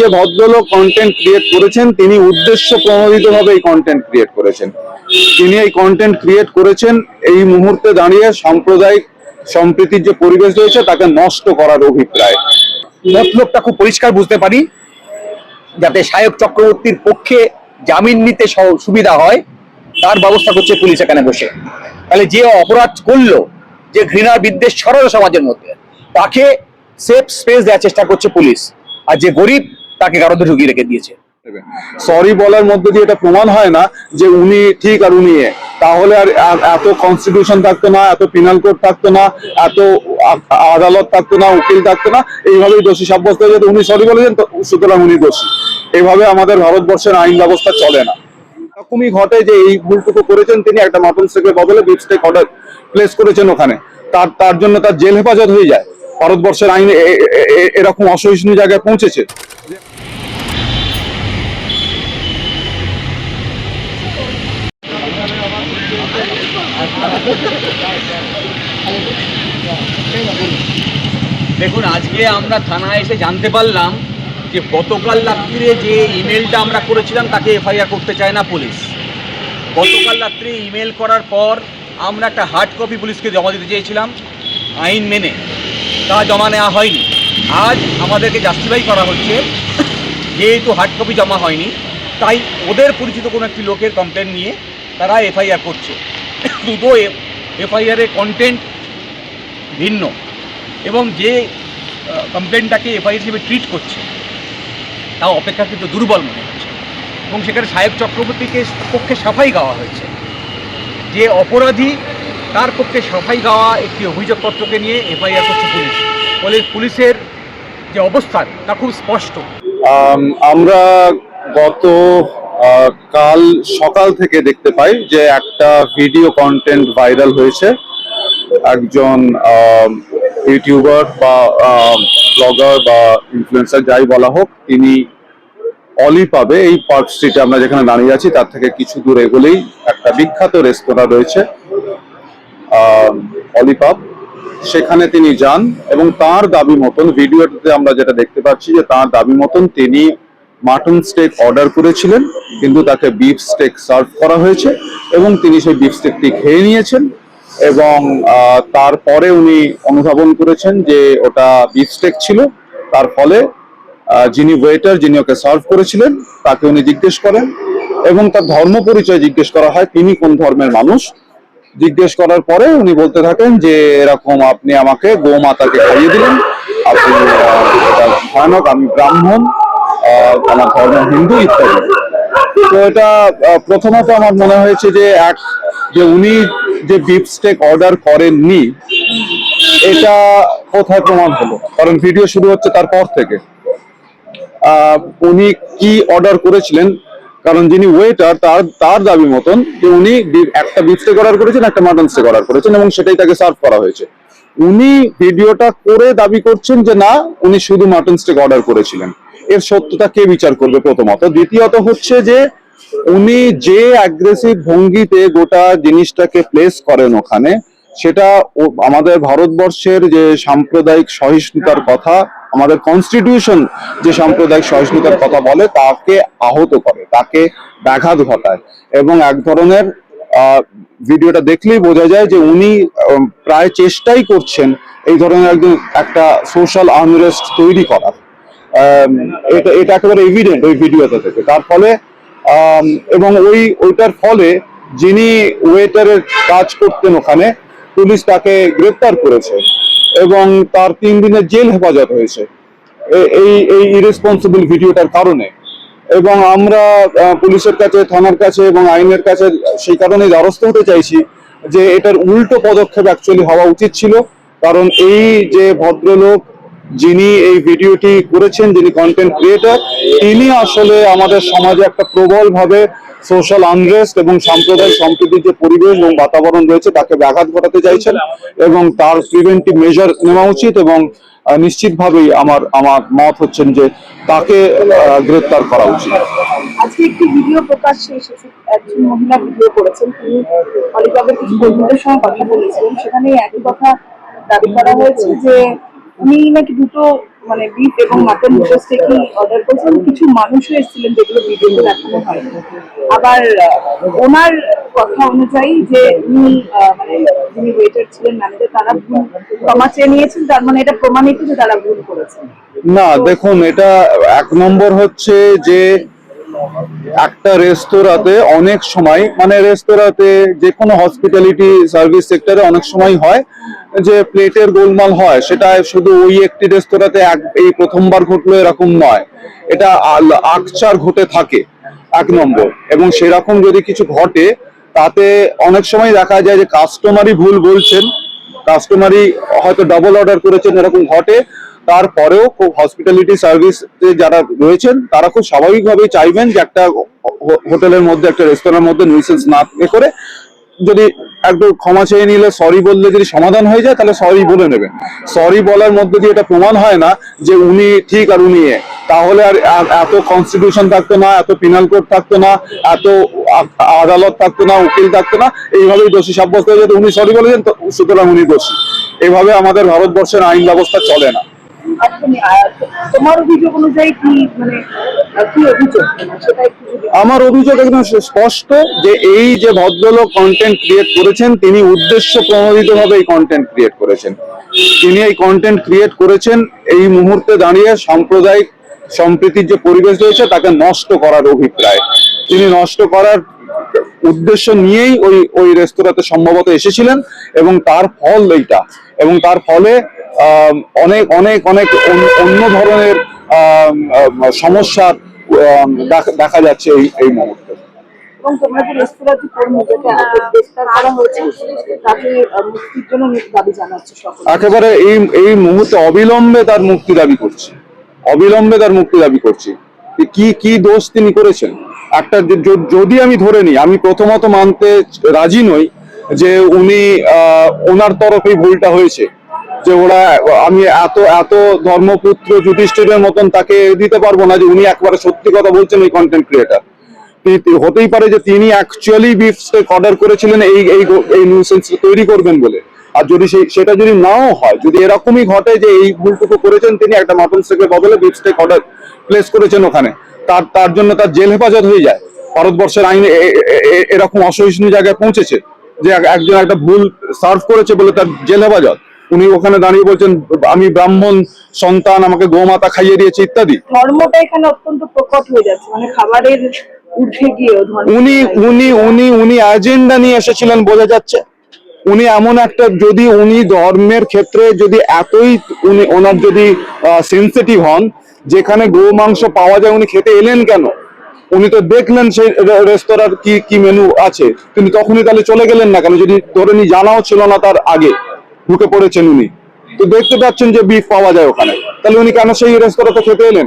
যে ভদ্রলোক content create করেছেন, তিনি উদ্দেশ্য প্রণোদিত ভাবে এই কন্টেন্ট ক্রিয়েট করেছেন। তিনি এই কন্টেন্ট ক্রিয়েট করেছেন এই মুহূর্তে দাঁড়িয়ে সাম্প্রদায়িক সম্প্রীতির যে পরিবেশ রয়েছে, তাকে নষ্ট করার অভিপ্রায়। মতলবটা খুব পরিষ্কার বুঝতে পারি, যাতে সায়ক চক্রবর্তীর পক্ষে জামিন নিতে সুবিধা হয়, তার ব্যবস্থা করছে পুলিশ এখানে বসে। তাহলে যে অপরাধ করল, যে ঘৃণার বিদ্বেষ ছড়ালো সমাজের মধ্যে, তাকে সেফ স্পেস দেওয়ার চেষ্টা করছে পুলিশ। আর যে গরিব তাকে কারোতে ঢুকিয়ে রেখে দিয়েছে। সরি বলার মধ্যে দিয়ে এটা প্রমাণ হয় না যে উনি ঠিক আর উনি তাহলে আর এত কনস্টিটিউশন থাকতো না, এত পিনাল কোড থাকতো না, এত আদালত থাকতো না, উকিল থাকতো না, এইভাবেই দোষী সাব্যস্ত হয়ে যেত। উনি সরি বলেছেন সুতরাং উনি দোষী। এইভাবে আমাদের ভারতবর্ষের আইন ব্যবস্থা চলে না। এরকমই ঘটে যে এই ভুলটুকু করেছেন তিনি, একটা মটন স্টেকের বদলে বিফ স্টেক অর্ডার প্লেস করেছেন ওখানে। তার তার জন্য তার জেল হেফাজত হয়ে যায়। ভারতবর্ষের আইন এরকম অসহিষ্ণু জায়গায় পৌঁছেছে। দেখুন, আজকে আমরা থানায় এসে জানতে পারলাম যে গতকাল রাত্রিরে যে ইমেলটা আমরা করেছিলাম, তাকে এফআইআর করতে চায় না পুলিশ। গতকাল রাত্রে ইমেল করার পর আমরা একটা হার্ড কপি পুলিশকে জমা দিতে চেয়েছিলাম, আইন মেনে। তা জমা নেওয়া হয়নি। আজ আমাদেরকে জাস্টিফাই করা হচ্ছে, যেহেতু হার্ড কপি জমা হয়নি, তাই ওদের পরিচিত কোনো একটি লোকের কমপ্লেন নিয়ে তারা এফআইআর করছে। দুটো এফআইআরের কন্টেন্ট ভিন্ন এবং যে কমপ্লেনটাকে এফআইআর হিসেবে ট্রিট করছে তা অপেক্ষাকৃত দুর্বল মনে হচ্ছে। এবং সেখানে সাহেব চক্রবর্তীকে পক্ষে সাফাই গাওয়া হয়েছে। যে অপরাধী তার পক্ষে সাফাই গাওয়া একটি অভিযোগপত্রকে নিয়ে এফআইআর করছে পুলিশ। ফলে পুলিশের যে অবস্থান তা খুব স্পষ্ট। আমরা গত কাল সকাল থেকে দেখতে পাই যে একটা ভিডিও কন্টেন্ট ভাইরাল হয়েছে। একজন ইউটিউবার বা ব্লগার বা ইনফ্লুয়েন্সার যাই বলা হোক, তিনি অলি পাবে এই পার্ক স্ট্রিটে আমরা যেখানে দাঁড়িয়ে আছি, তার থেকে কিছু দূর এগোলেই একটা বিখ্যাত রেস্তোরাঁ রয়েছে অলিপাব সেখানে তিনি যান এবং তার দাবি মতন ভিডিওতে আমরা যেটা দেখতে পাচ্ছি যে তার দাবি মতন তিনি মাটন স্টেক অর্ডার করেছিলেন, কিন্তু তাকে বিফ স্টেক সার্ভ করা হয়েছে এবং তিনি সেই বিফ স্টেকটি খেয়ে নিয়েছেন এবং তারপরে উনি অনুধাবন করেছেন যে ওটা বিফ স্টেক ছিল। তার ফলে যিনি ওয়েটার যিনি ওকে সার্ভ করেছিলেন, তাকে উনি জিজ্ঞেস করেন এবং তার ধর্ম পরিচয় জিজ্ঞেস করা হয়, তিনি কোন ধর্মের মানুষ? জিজ্ঞেস করার পরে উনি বলতে থাকেন যে, এরকম আপনি আমাকে গোমাতাকে খাইয়ে দিলেন। আপনি ভয়ানক, আমি ব্রাহ্মণ। আমার ধর্ম হিন্দু ইত্যাদি। তো এটা প্রথমত আমার মনে হয়েছে যে এক, যে উনি যে বিফ স্টেক অর্ডার করেননি, এটা কোথায় প্রমাণ হলো? কারণ ভিডিও শুরু হচ্ছে তারপর থেকে। উনি কি অর্ডার করেছিলেন? কারণ যিনি ওয়েটার তার তার দাবি মতন যে উনি একটা বিফ স্টেক অর্ডার করেছেন, একটা মাটন স্টেক অর্ডার করেছেন এবং সেটাই তাকে সার্ভ করা হয়েছে। উনি ভিডিওটা করে দাবি করছেন যে না, উনি শুধু মাটন স্টেক অর্ডার করেছিলেন। এর সত্যতা কে বিচার করবে প্রথমত? দ্বিতীয়ত হচ্ছে যে উনি যে অ্যাগ্রেসিভ ভঙ্গিতে গোটা জিনিসটাকে প্লেস করেন ওখানে, সেটা আমাদের ভারতবর্ষের যে সাম্প্রদায়িক সহিষ্ণুতার কথা, আমাদের কনস্টিটিউশন যে সাম্প্রদায়িক সহিষ্ণুতার কথা বলে, তাকে আহত করে, তাকে ব্যাঘাত ঘটায়। এবং এক ধরনের ভিডিওটা দেখলেই বোঝা যায় যে উনি প্রায় চেষ্টাই করছেন এই ধরনের একজন একটা সোশ্যাল আনরেস্ট তৈরি করার। এটা এটা একেবারে এভিডেন্ট ওই ভিডিওটা থেকে। তার ফলে এবং ওই, ওইটার ফলে যিনি ওয়েটারের কাজ করতেন ওখানে, পুলিশ তাকে গ্রেপ্তার করেছে এবং তার তিন দিনের জেল হেফাজত হয়েছে। এই এই ইরেসপন্সিবল ভিডিওটার কারণে। এবং আমরা পুলিশের কাছে, থানার কাছে এবং আইনের কাছে সেই কারণে দ্বারস্থ হতে চাইছি যে এটার উল্টো পদক্ষেপ অ্যাকচুয়ালি হওয়া উচিত ছিল। কারণ এই যে ভদ্রলোক যিনি এই ভিডিওটি করেছেন, যিনি কন্টেন্ট ক্রিয়েটর তিনি আসলে আমাদের সমাজে একটা প্রবল ভাবে সোশ্যাল আনরেস্ট এবং সাম্প্রদায়িক সম্প্রীতির যে পরিবেশ এবং বাতাবরণ রয়েছে, তাকে ব্যাঘাত ঘটাতে চাইছেন এবং তার প্রিভেন্টিভ মেজার নেওয়া উচিত এবং নিশ্চিতভাবেই আমার আমার মত হচ্ছেন যে তাকে গ্রেপ্তার করা উচিত। যে উনি নাকি দুটো মানে বিফ এবং মাটন রোস্টে কি অর্ডার করেছেন। কিছু মানুষও এসেছিলেন যেগুলো ভিডিওতে দেখানো হয় আবার ওনার কথা অনুযায়ী যে উনি মানে যিনি ওয়েটার ছিলেন ম্যানেজার তারা ভুল ক্ষমা চেয়ে নিয়েছেন। তার মানে এটা প্রমাণিত যে তারা ভুল করেছেন। না দেখুন এটা এক নম্বর হচ্ছে যে একটা রেস্তোরাঁতে অনেক সময় মানে রেস্তোরাঁতে যে কোনো হসপিটালিটি সার্ভিস সেক্টরে অনেক সময় হয় যে প্লেটের গোলমাল হয়, সেটা শুধু ওই একটি রেস্তোরাঁতে এক- এই প্রথমবার ঘটলো এরকম নয়। এটা আকচার ঘটে থাকে এক নম্বর। এবং সেরকম যদি কিছু ঘটে, তাতে অনেক সময় দেখা যায় যে কাস্টমারই ভুল বলছেন কাস্টমারই হয়তো ডাবল অর্ডার করেছেন, এরকম ঘটে। তারপরেও খুব হসপিটালিটি সার্ভিস যারা রয়েছেন, তারা খুব স্বাভাবিকভাবেই চাইবেন যে একটা হোটেলের মধ্যে, একটা রেস্তোরাঁর মধ্যে নুইসেন্স না করে যদি একটু ক্ষমা চেয়ে নিলে সরি বললে যদি সমাধান হয়ে যায়, তাহলে সরি বলে নেবেন। সরি বলার মধ্যে দিয়ে এটা প্রমাণ হয় না যে উনি ঠিক আর উনি। তাহলে আর এত কনস্টিটিউশন থাকতো না, এত পিনাল কোড থাকতো না, এত আদালত থাকতো না, উকিল থাকতো না, এইভাবেই দোষী সাব্যস্ত হয়ে যেত। উনি সরি বলেছেন সুতরাং উনি দোষী। এভাবে আমাদের ভারতবর্ষের আইন ব্যবস্থা চলে না। মানে আমার অভিযোগ একদম স্পষ্ট যে এই যে ভদ্রলোক কন্টেন্ট ক্রিয়েট করেছেন, তিনি উদ্দেশ্য প্রণোদিত ভাবে এই কন্টেন্ট ক্রিয়েট করেছেন। তিনি এই কন্টেন্ট ক্রিয়েট করেছেন এই মুহূর্তে দাঁড়িয়ে সাম্প্রদায়িক, সম্প্রীতির যে পরিবেশ রয়েছে, তাকে নষ্ট করার অভিপ্রায়। তিনি নষ্ট করার উদ্দেশ্য নিয়েই ওই ওই রেস্তোরাঁতে সম্ভবত এসেছিলেন এবং তার ফল এইটা। এবং তার ফলে অনেক অনেক অনেক অন্য- ধরনের সমস্যার দেখা- যাচ্ছে এই এই মুহূর্তে। এবং তোমরা যে রেস্তোরাঁটি কর্মী যাকে আগে গ্রেফতার করা হয়েছে তাকে মুক্তির জন্য দাবি জানাচ্ছে একেবারে এই এই মুহূর্তে অবিলম্বে তার মুক্তি দাবি করছি। অবিলম্বে তার মুক্তি দাবি করছি। কি কি দোষ তিনি করেছেন? একটা যদি আমি ধরে নিই আমি প্রথমত মানতে রাজি নই যে উনি আহ, ওনার তরফেই ভুলটা হয়েছে। যে ওরা, আমি এত এত ধর্মপুত্র যুধিষ্ঠিরের মতন তাকে দিতে পারব না যে উনি একবারে সত্যি কথা বলছেন ওই কন্টেন্ট ক্রিয়েটার হতেই পারে যে তিনি অ্যাকচুয়ালি বিফ স্টেক অর্ডার করেছিলেন, এই এই এই নিউসেন্স তৈরি করবেন বলে। আর যদি সেই সেটা যদি নাও হয়, যদি এরকমই ঘটে যে এই ভুলটুকু করেছেন তিনি, একটা মটন স্টেকের বদলে বিফ স্টেক অর্ডার প্লেস করেছেন ওখানে, তার তার জন্য তার জেল হেফাজত হয়ে যায়। ভারতবর্ষের আইনে এরকম অসহিষ্ণু জায়গায় পৌঁছেছে যে একজন একটা ভুল সার্ভ করেছে বলে তার জেল হেফাজত। উনি ওখানে দাঁড়িয়ে বলছেন আমি ব্রাহ্মণ সন্তান আমাকে গোমাতা খাইয়ে দিয়েছে ইত্যাদি। ধর্মটা এখানে অত্যন্ত প্রকট হয়ে যাচ্ছে মানে খাবারের উনি উনি উনি উনি এজেন্ডা নিয়ে এসেছিলেন বোঝা যাচ্ছে। উনি এমন একটা যদি উনি ধর্মের ক্ষেত্রে যদি এতই উনি ওনার যদি সেন্সিটিভ হন যেখানে গো মাংস পাওয়া যায় উনি খেতে এলেন কেন? উনি তো দেখলেন সেই রেস্তোরাঁর কি কি মেনু আছে। তিনি তখনই তাহলে চলে গেলেন না কেন? যদি ধরে নি জানাও ছিল না তার আগে। ঢুকে পড়েছেন উনি। তো দেখতে পাচ্ছেন যে বিফ পাওয়া যায় ওখানে। তাহলে উনি কেন সেই রেস্তোরাঁতে খেতে এলেন?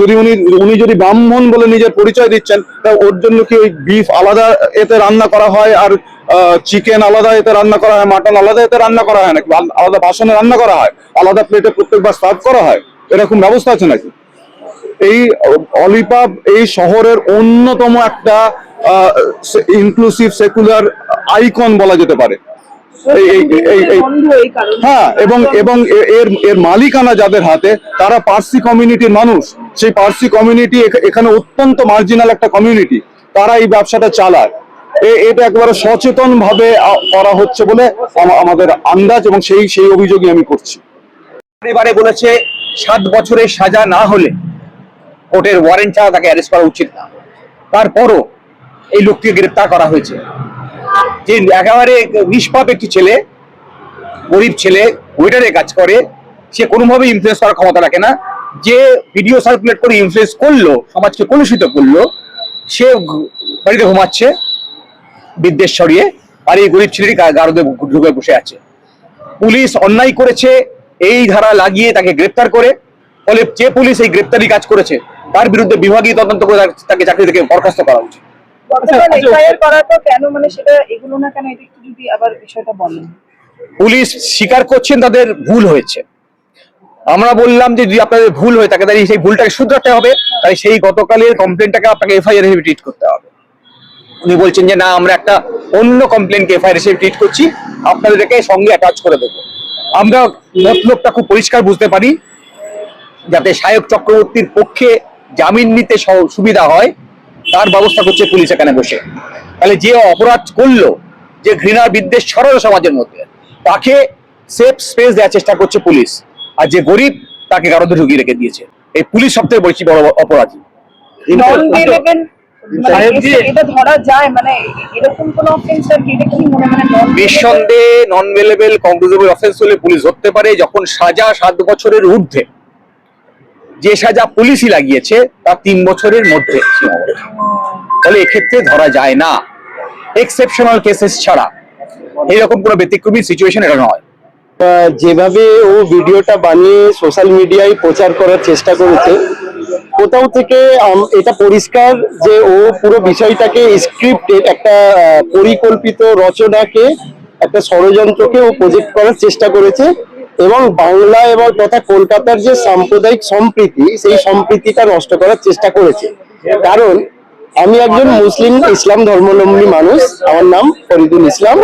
যদি উনি উনি যদি ব্রাহ্মণ বলে নিজের পরিচয় দিচ্ছেন, তা ওর জন্য কি ওই বিফ আলাদা এতে রান্না করা হয় আর চিকেন আলাদা এতে রান্না করা হয় মাটন আলাদা এতে রান্না করা হয় নাকি? আলাদা বাসনে রান্না করা হয়, আলাদা প্লেটে প্রত্যেকবার সার্ভ করা হয়, এরকম ব্যবস্থা আছে নাকি? এই অলিপাব এই শহরের অন্যতম একটা ইনক্লুসিভ সেকুলার আইকন বলা যেতে পারে। হ্যাঁ এবং এবং এর এর মালিকানা যাদের হাতে তারা পার্সি কমিউনিটির মানুষ। সেই পার্সি কমিউনিটি এখানে অত্যন্ত মার্জিনাল একটা কমিউনিটি তারা এই ব্যবসাটা চালায়। এটা একবারে সচেতন ভাবে করা হচ্ছে বলে আমাদের আন্দাজ এবং সেই সেই অভিযোগই আমি করছি। এবারে বলেছে সাত বছরের সাজা না হলে কোর্টের ওয়ারেন্ট ছাড়া তাকে অ্যারেস্ট করা উচিত না। তারপরও এই লোকটিকে গ্রেপ্তার করা হয়েছে। যে একেবারে নিষ্পাপ একটি ছেলে, গরিব ছেলে ওয়েটারে কাজ করে, সে কোনোভাবে ইনফ্লুয়েন্স করার ক্ষমতা রাখে না। যে ভিডিও সার্কুলেট করে ইনফ্লুয়েন্স করল, সমাজকে কলুষিত করল, সে বাড়িতে ঘুমাচ্ছে, বিদ্বেষ ছড়িয়ে, আর এই গরিব ছেলেটি গারদে ঢুকে বসে আছে। পুলিশ অন্যায় করেছে, এই ধারা লাগিয়ে তাকে গ্রেপ্তার করে, ফলে যে পুলিশ এই গ্রেপ্তারি কাজ করেছে, তার বিরুদ্ধে বিভাগীয় তদন্ত করে তাকে- চাকরি থেকে বরখাস্ত করা উচিত। করার পর কেন? মানে সেটা এগুলো না কেন? এটা একটু যদি আবার বিষয়টা বলেন। পুলিশ স্বীকার করছেন তাদের ভুল হয়েছে। আমরা বললাম যে যদি আপনাদের ভুল হয়ে থাকে তাহলে সেই ভুলটাকে শুধরাতে হবে। তাই সেই গতকালের কমপ্লেনটাকে আপনাকে এফআইআর হিসেবে ট্রিট করতে হবে। উনি বলছেন যে না আমরা একটা অন্য কমপ্লেনকে এফআইআর হিসেবে ট্রিট করছি। আপনাদেরকে সঙ্গে অ্যাটাচ করে দেবো। আমরা মতলবটা খুব পরিষ্কার বুঝতে পারি। যাতে সায়ক চক্রবর্তীর পক্ষে জামিন নিতে সুবিধা হয়। তার ব্যবস্থা করছে পুলিশ এখানে বসে। তাহলে যে অপরাধ করল যে ঘৃণার বিদ্বেষ ছড়ালো সমাজের মধ্যে তাকে সেফ স্পেস দেওয়ার চেষ্টা করছে পুলিশ। আর যে গরিব তাকে গারদে ঢুকিয়ে রেখে দিয়েছে। এই পুলিশ সবথেকে বেশি বড় অপরাধী। মানে মানে নিঃসন্দেহে নন ভেলেবেল কম্পোজেবল অফেন্স হলে পুলিশ ধরতে পারে যখন সাজা সাত বছরের ঊর্ধ্বে। যে সাজা পুলিশই লাগিয়েছে, তা তিন বছরের মধ্যে। ফলে এক্ষেত্রে ধরা যায় না। এক্সেপশনাল কেসেস ছাড়া। এইরকম কোনো ব্যতিক্রমী সিচুয়েশন এটা নয়। যেভাবে ও ভিডিওটা বানিয়ে সোশ্যাল মিডিয়ায় প্রচার করার চেষ্টা করেছে, কোথাও থেকে এটা পরিষ্কার যে ও পুরো বিষয়টাকে স্ক্রিপ্টেড একটা পরিকল্পিত রচনাকে, একটা ষড়যন্ত্রকে ও প্রজেক্ট করার চেষ্টা করেছে। এবং বাংলা এবং তথা কলকাতার যে সাম্প্রদায়িক সম্প্রীতি, সেই সম্প্রীতিটা নষ্ট করার চেষ্টা করেছে। কারণ, আমি একজন মুসলিম ইসলাম ধর্মাবলম্বী মানুষ, আমার নাম ফরিদুল ইসলাম।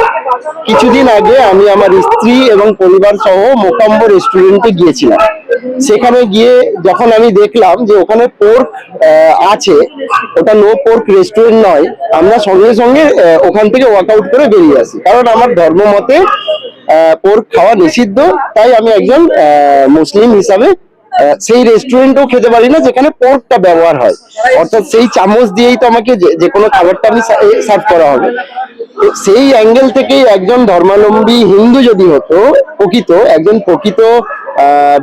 কিছুদিন আগে আমি আমার স্ত্রী এবং পরিবার সহ মোকাম্ব রেস্টুরেন্টে গিয়েছিলাম। সেখানে গিয়ে যখন আমি দেখলাম যে ওখানে পোর্ক আছে, ওটা নো পোর্ক রেস্টুরেন্ট নয়, আমরা সঙ্গে সঙ্গে ওখান থেকে ওয়ার্কআউট করে বেরিয়ে আসি। কারণ আমার ধর্ম মতে পোর্ক খাওয়া নিষিদ্ধ। তাই আমি একজন মুসলিম হিসাবে সেই রেস্টুরেন্টেও খেতে পারি না যেখানে পোর্কটা ব্যবহার হয়। অর্থাৎ সেই চামচ দিয়েই তো আমাকে যে- কোনো খাবারটা আমি সার্ভ করা হবে। সেই অ্যাঙ্গেল থেকেই একজন ধর্মাবলম্বী হিন্দু যদি হতো, প্রকৃত, একজন প্রকৃত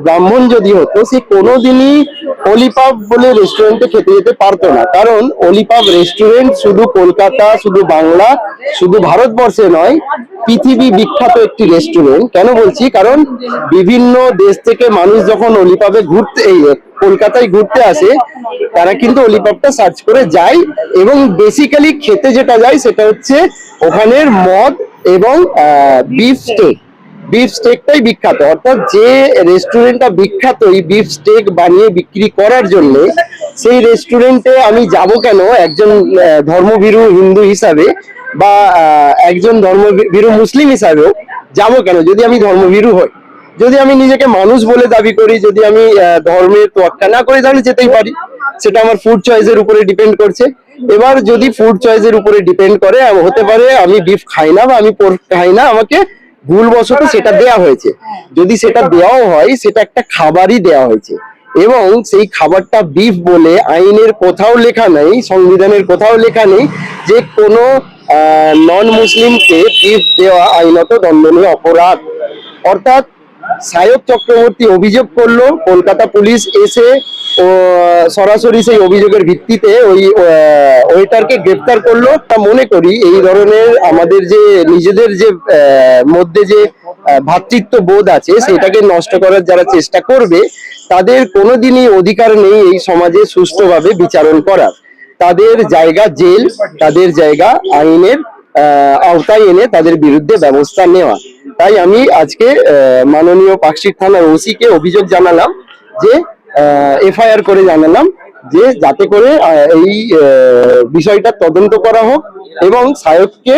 ব্রাহ্মণ যদি হতো, সে কোনোদিনই অলিপাব বলে রেস্টুরেন্টে খেতে যেতে পারতো না। কারণ অলিপাব রেস্টুরেন্ট শুধু কলকাতা, শুধু বাংলা, শুধু ভারতবর্ষে নয় পৃথিবী বিখ্যাত একটি রেস্টুরেন্ট কেন বলছি? কারণ বিভিন্ন দেশ থেকে মানুষ যখন অলিপাবে ঘুরতে, এই কলকাতায় ঘুরতে আসে, তারা কিন্তু অলিপাবটা সার্চ করে যায় এবং বেসিক্যালি খেতে যেটা যায় সেটা হচ্ছে ওখানের মদ এবং বিফ স্টেক বিফ স্টেকটাই বিখ্যাত। অর্থাৎ যে রেস্টুরেন্টটা বিখ্যাত এই বিফ স্টেক বানিয়ে বিক্রি করার জন্য, সেই রেস্টুরেন্টে আমি যাব কেন? একজন ধর্মভীরু হিন্দু হিসাবে বা একজন ধর্মভীরু মুসলিম হিসাবেও যাব কেন? যদি আমি ধর্মভীরু হই। যদি আমি নিজেকে মানুষ বলে দাবি করি, যদি আমি ধর্মের তোয়াক্কা না করি, তাহলে যেতেই পারি। সেটা আমার ফুড চয়েসের উপরে ডিপেন্ড করছে। এবার যদি ফুড চয়েসের উপরে ডিপেন্ড করে হতে পারে আমি বিফ খাই না বা আমি পোর্ক খাই না, আমাকে ভুলবশত সেটা দেয়া হয়েছে। যদি সেটা দেওয়াও হয় সেটা একটা খাবারই দেওয়া হয়েছে। এবং সেই খাবারটা বিফ বলে আইনের কোথাও লেখা নেই সংবিধানের কোথাও লেখা নেই যে কোনো নন মুসলিমকে বিফ দেওয়া আইনত দণ্ডনীয় অপরাধ। অর্থাৎ সায়ক চক্রবর্তী অভিযোগ করল কলকাতা পুলিশ এসে ও সরাসরি সেই অভিযোগের ভিত্তিতে ওই ওয়েটারকে গ্রেপ্তার করল। তা মনে করি এই ধরনের আমাদের যে নিজেদের যে মধ্যে যে আহ, ভ্রাতৃত্ব বোধ আছে সেটাকে নষ্ট করার যারা চেষ্টা করবে তাদের কোনোদিনই অধিকার নেই এই সমাজে সুষ্ঠুভাবে বিচারণ করার। তাদের জায়গা জেল তাদের জায়গা আইনের আওতায় এনে তাদের বিরুদ্ধে ব্যবস্থা নেওয়া। তাই আমি আজকে মাননীয় পাকশিক থানার ওসিকে অভিযোগ জানালাম যে এফআইআর করে জানালাম যে যাতে করে এই বিষয়টা তদন্ত করা হোক এবং সাহেবকে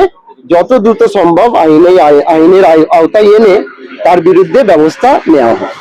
যত দ্রুত সম্ভব আইনে, আইনের আওতায় এনে তার বিরুদ্ধে ব্যবস্থা নেওয়া হোক।